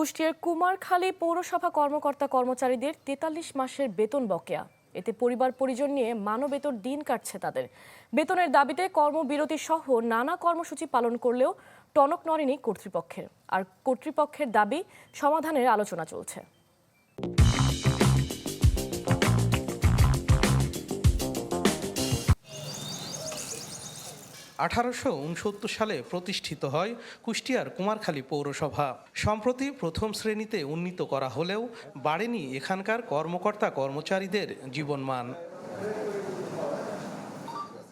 কুষ্টিয়ার কুমারখালী পৌরসভা কর্মকর্তা কর্মচারীদের তেতাল্লিশ মাসের বেতন বকেয়া। এতে পরিবার পরিজন নিয়ে মানবেতর দিন কাটছে তাদের। বেতনের দাবিতে কর্মবিরতি সহ নানা কর্মসূচি পালন করলেও টনক নরেনি কর্তৃপক্ষের। আর কর্তৃপক্ষের দাবি সমাধানের আলোচনা চলছে। আঠারোশো উনসত্তর সালে প্রতিষ্ঠিত হয় কুষ্টিয়ার কুমারখালী পৌরসভা। সম্প্রতি প্রথম শ্রেণীতে উন্নীত করা হলেও বাড়েনি এখানকার কর্মকর্তা কর্মচারীদের জীবনমান।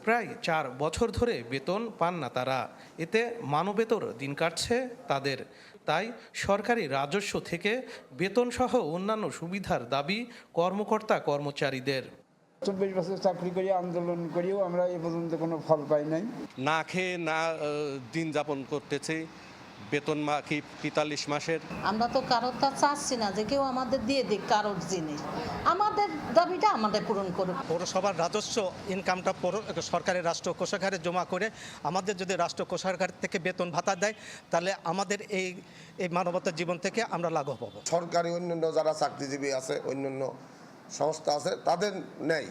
প্রায় চার বছর ধরে বেতন পান না তারা। এতে মানবেতর দিন কাটছে তাদের। তাই সরকারি রাজস্ব থেকে বেতনসহ অন্যান্য সুবিধার দাবি কর্মকর্তা কর্মচারীদের। চব্বিশ বছর চাকরি করি আন্দোলন করিও আমরা এ পর্যন্ত কোনো ফল পাই নাই। না খেয়ে না দিন যাপন করতেছে বেতন মা কি তেতাল্লিশ মাসের। আমরা তো কারোর তা চাচ্ছি না যে কেউ আমাদের দিয়ে দিক কারোর জিনিস আমাদের দাবিটা আমাদের পূরণ করুক। পৌরসভার রাজস্ব ইনকামটা পৌর- সরকারের রাষ্ট্র কোষাগারে জমা করে আমাদের যদি রাষ্ট্র কোষাগার থেকে বেতন ভাতা দেয় তাহলে আমাদের এই এই মানবতার জীবন থেকে আমরা লাঘব হব। সরকারি অন্যান্য যারা চাকরিজীবী আছে অন্যান্য সংস্থা আছে তাদের নেই।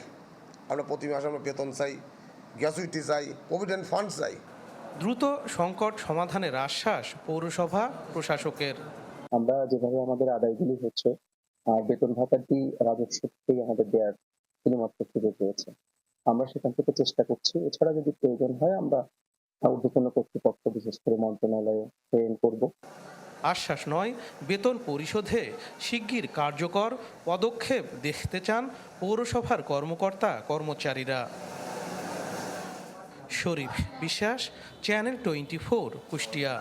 আমরা প্রতি মাসে আমরা বেতন চাই গ্যাসুইটি চাই প্রভিডেন্ট ফান্ড চাই। দ্রুত সংকট সমাধানের আশ্বাস পৌরসভা প্রশাসকের। আমরা যেভাবে আমাদের আদায়গুলি হচ্ছে আর বেতন ভাতাটি রাজস্ব থেকেই আমাদের দেওয়ার শুধুমাত্র সুযোগ রয়েছে। আমরা সেখান থেকে চেষ্টা করছি। এছাড়া যদি প্রয়োজন হয় আমরা ঊর্ধ্বতন কর্তৃপক্ষ বিশেষ করে মন্ত্রণালয়ে প্রেরণ করব। আশ্বাস নয়, বেতন পরিশোধে শিগগির কার্যকর পদক্ষেপ দেখতে চান পৌরসভার কর্মকর্তা, কর্মচারীরা। শরীফ বিশ্বাস, চ্যানেল টোয়েন্টি ফোর কুষ্টিয়া।